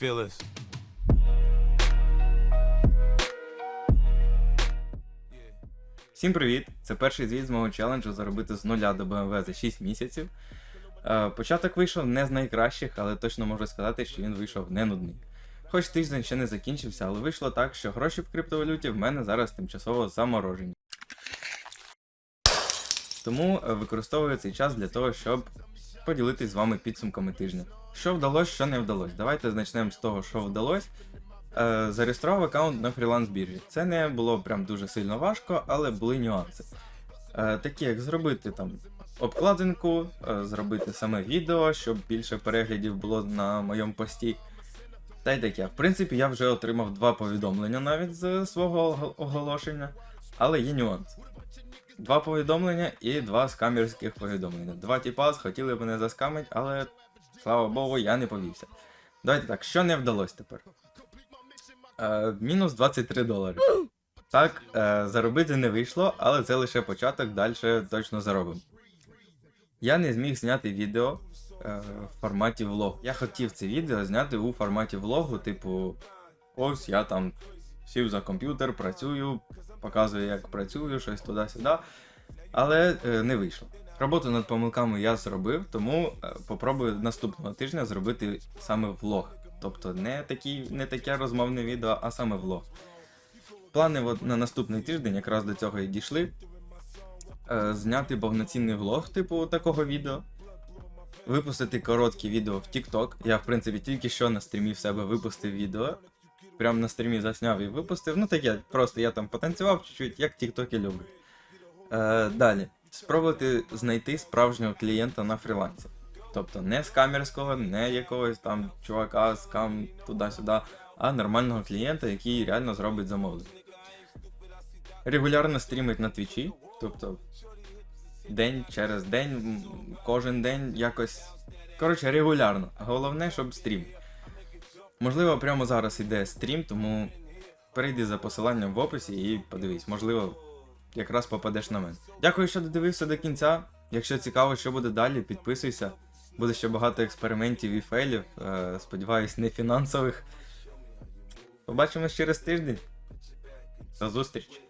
Fearless. Всім привіт! Це перший звіт з мого челенджу заробити з нуля до BMW за 6 місяців. Е, Початок вийшов не з найкращих, але точно можу сказати, що він вийшов не нудний. Хоч тиждень ще не закінчився, але вийшло так, що гроші в криптовалюті в мене зараз тимчасово заморожені. Тому е, використовую цей час для того, щоб поділитись з вами підсумками тижня. Що вдалося, що не вдалося. Давайте почнемо з того, що вдалося. Е, зареєстрував аккаунт на фріланс біржі. Це не було прям дуже сильно важко, але були нюанси. Е, такі як зробити там обкладинку, зробити саме відео, щоб більше переглядів було на моєму пості. Та й таке. В принципі, я вже отримав два повідомлення навіть з свого оголошення, але є нюанс. Два повідомлення і два скамерських повідомлення. Два тіпа хотіли мене заскамити, але слава Богу, я не повівся. Давайте так, що не вдалося тепер? Е, мінус 23 долари. Так, е, заробити не вийшло, але це лише початок, далі точно заробимо. Я не зміг зняти відео е, в форматі влог. Я хотів це відео зняти у форматі влогу, типу, ось я там сів за комп'ютер, працюю, показую, як працюю, щось туди-сюди. Але е, не вийшло. Роботу над помилками я зробив, тому е, попробую наступного тижня зробити саме влог. Тобто не, такі, не таке розмовне відео, а саме влог. Плани от на наступний тиждень якраз до цього і дійшли. Е, зняти повноцінний влог, типу такого відео. Випустити короткі відео в TikTok. Я, в принципі, тільки що на стрімі в себе випустив відео. Прям на стрімі засняв і випустив. Ну таке, просто я там потанцював чуть-чуть, як TikTok люблю. Е, далі. Спробувати знайти справжнього клієнта на фрілансі. Тобто не скамерського, не якогось там чувака з кам туди-сюди, а нормального клієнта, який реально зробить замовлення. Регулярно стрімить на твічі, тобто день через день, кожен день якось. Коротше, регулярно. Головне, щоб стрім. Можливо, прямо зараз іде стрім, тому перейди за посиланням в описі і подивись, можливо, якраз попадеш на мене. Дякую, що додивився до кінця. Якщо цікаво, що буде далі, підписуйся. Буде ще багато експериментів і фейлів. Е, сподіваюсь, не фінансових. Побачимось через тиждень. До зустрічі!